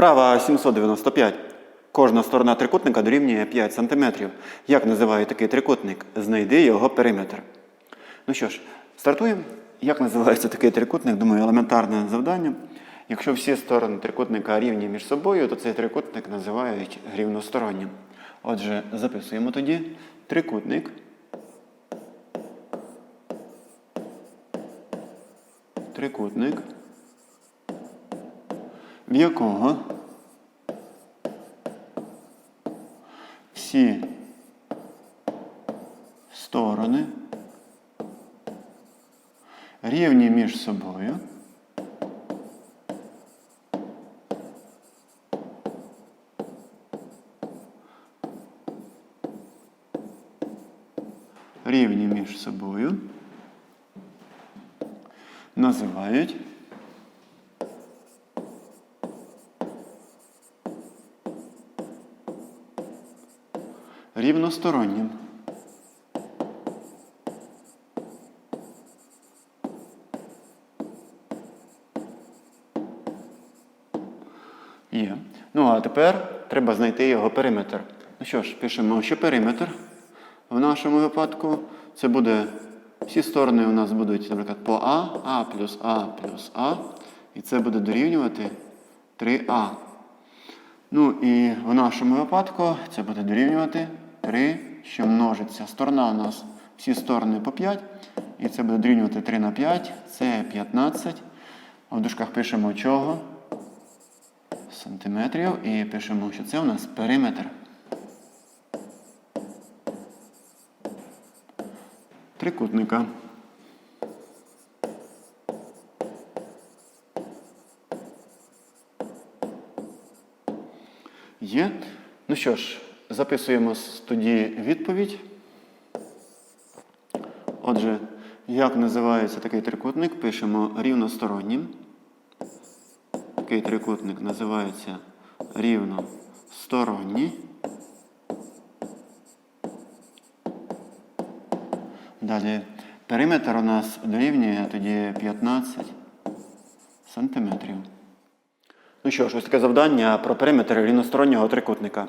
Вправа 795. Кожна сторона трикутника дорівнює 5 см. Як називає такий трикутник? Знайди його периметр. Ну що ж, стартуємо. Як називається такий трикутник? Думаю, елементарне завдання. Якщо всі сторони трикутника рівні між собою, то цей трикутник називають рівностороннім. Отже, записуємо тоді трикутник. Трикутник, якого всі сторони рівні між собою. Рівні між собою називають рівностороннім. Є. Ну а тепер треба знайти його периметр. Ну що ж, пишемо, що периметр в нашому випадку це буде. Всі сторони у нас будуть, наприклад, по А, А плюс А плюс А. І це буде дорівнювати 3А. Ну і в нашому випадку це буде дорівнювати 3, що множиться. Сторона у нас всі сторони по 5. І це буде дорівнювати 3 на 5, це 15. А в дужках пишемо чого? Сантиметрів. І пишемо, що це у нас периметр. Трикутника. Є. Ну що ж, записуємо тоді відповідь. Отже, як називається такий трикутник? Пишемо рівностороннім. Такий трикутник називається рівносторонній. Далі периметр у нас дорівнює тоді 15 сантиметрів. Ну що ж, ось таке завдання про периметр рівностороннього трикутника.